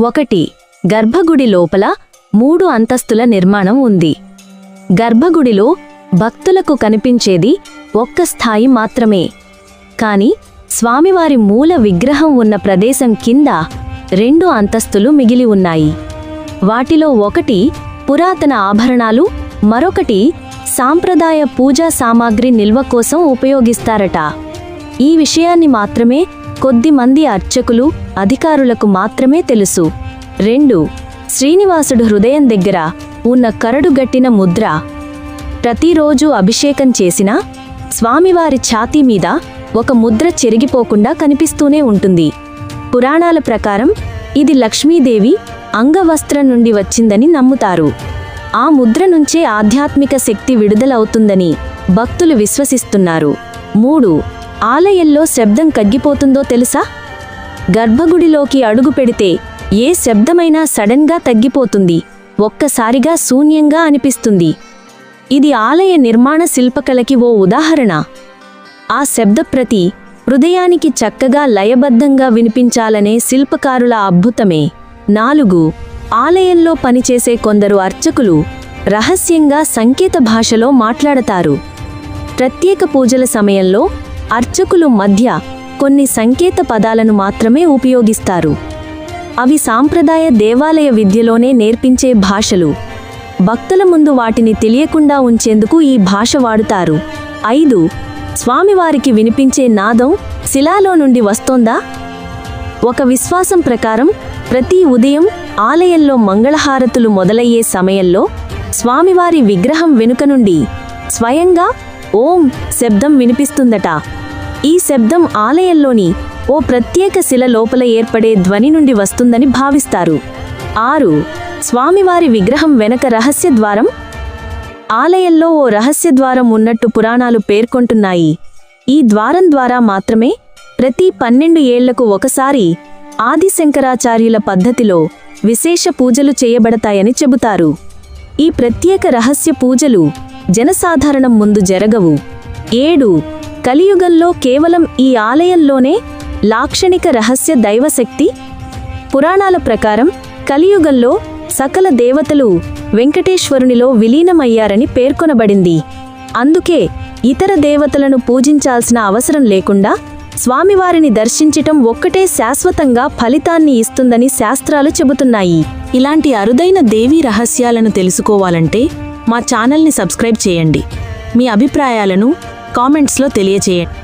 ఒకటి గర్భగుడి లోపల మూడు అంతస్తుల నిర్మాణం ఉంది. గర్భగుడిలో భక్తులకు కనిపించేది ఒక్క స్థాయి మాత్రమే. కాని స్వామివారి మూల విగ్రహం ఉన్న ప్రదేశం కింద రెండు అంతస్తులు మిగిలి ఉన్నాయి. వాటిలో ఒకటి పురాతన ఆభరణాలు మరొకటి సాంప్రదాయ పూజా సామాగ్రి నిల్వ కోసం ఉపయోగిస్తారట. ఈ విషయాన్ని మాత్రమే కొద్దిమంది అర్చకులు అధికారులకు మాత్రమే తెలుసు. రెండు శ్రీనివాసుడు హృదయం దగ్గర ఉన్న కరడుగట్టిన ముద్ర. ప్రతిరోజు అభిషేకం చేసినా స్వామివారి ఛాతీ మీద ఒక ముద్ర చెరిగిపోకుండా కనిపిస్తూనే ఉంటుంది. పురాణాల ప్రకారం ఇది లక్ష్మీదేవి అంగవస్త్రం నుండి వచ్చిందని నమ్ముతారు. ఆ ముద్ర నుంచే ఆధ్యాత్మిక శక్తి విడుదలవుతుందని భక్తులు విశ్వసిస్తున్నారు. మూడు ఆలయంలో శబ్దం కగ్గిపోతుందో తెలుసా? గర్భగుడిలోకి అడుగు పెడితే ఏ శబ్దమైనా సడన్గా తగ్గిపోతుంది. ఒక్కసారిగా శూన్యంగా అనిపిస్తుంది. ఇది ఆలయ నిర్మాణ శిల్పకళకి ఓ ఉదాహరణ. ఆ శబ్దప్రతి హృదయానికి చక్కగా లయబద్ధంగా వినిపించాలనే శిల్పకారుల అద్భుతమే. నాలుగు ఆలయంలో పనిచేసే కొందరు అర్చకులు రహస్యంగా సంకేత భాషలో మాట్లాడతారు. ప్రత్యేక పూజల సమయంలో అర్చకులు మధ్య కొన్ని సంకేత పదాలను మాత్రమే ఉపయోగిస్తారు. అవి సాంప్రదాయ దేవాలయ విద్యలోనే నేర్పించే భాషలు. భక్తుల ముందు వాటిని తెలియకుండా ఉంచేందుకు ఈ భాష వాడుతారు. ఐదు స్వామివారికి వినిపించే నాదం శిలాలో నుండి వస్తోందా? ఒక విశ్వాసం ప్రకారం ప్రతి ఉదయం ఆలయంలో మంగళహారతులు మొదలయ్యే సమయంలో స్వామివారి విగ్రహం వెనుక నుండి స్వయంగా ఓం శబ్దం వినిపిస్తుందట. ఈ శబ్దం ఆలయంలోని ఓ ప్రత్యేక శిల లోపల ఏర్పడే ధ్వని నుండి వస్తుందని భావిస్తారు. ఆరు స్వామివారి విగ్రహం వెనక రహస్య ద్వారం. ఆలయంలో ఓ రహస్య ద్వారం ఉన్నట్టు పురాణాలు పేర్కొంటున్నాయి. ఈ ద్వారం ద్వారా మాత్రమే ప్రతి పన్నెండు ఏళ్ళకు ఒకసారి ఆదిశంకరాచార్యుల పద్ధతిలో విశేష పూజలు చేయబడతాయని చెబుతారు. ఈ ప్రత్యేక రహస్య పూజలు జనసాధారణం ముందు జరగవు. ఏడు. కలియుగంలో కేవలం ఈ ఆలయంలోనే లాక్షణిక రహస్య దైవశక్తి. పురాణాల ప్రకారం కలియుగంలో సకల దేవతలు వెంకటేశ్వరునిలో విలీనమయ్యారని పేర్కొనబడింది. అందుకే ఇతర దేవతలను పూజించాల్సిన అవసరం లేకుండా స్వామివారిని దర్శించటం ఒక్కటే శాశ్వతంగా ఫలితాన్ని ఇస్తుందని శాస్త్రాలు చెబుతున్నాయి. ఇలాంటి అరుదైన దేవీ రహస్యాలను తెలుసుకోవాలంటే మా ఛానల్ని సబ్స్క్రైబ్ చేయండి. మీ అభిప్రాయాలను కామెంట్స్లో తెలియచేయండి.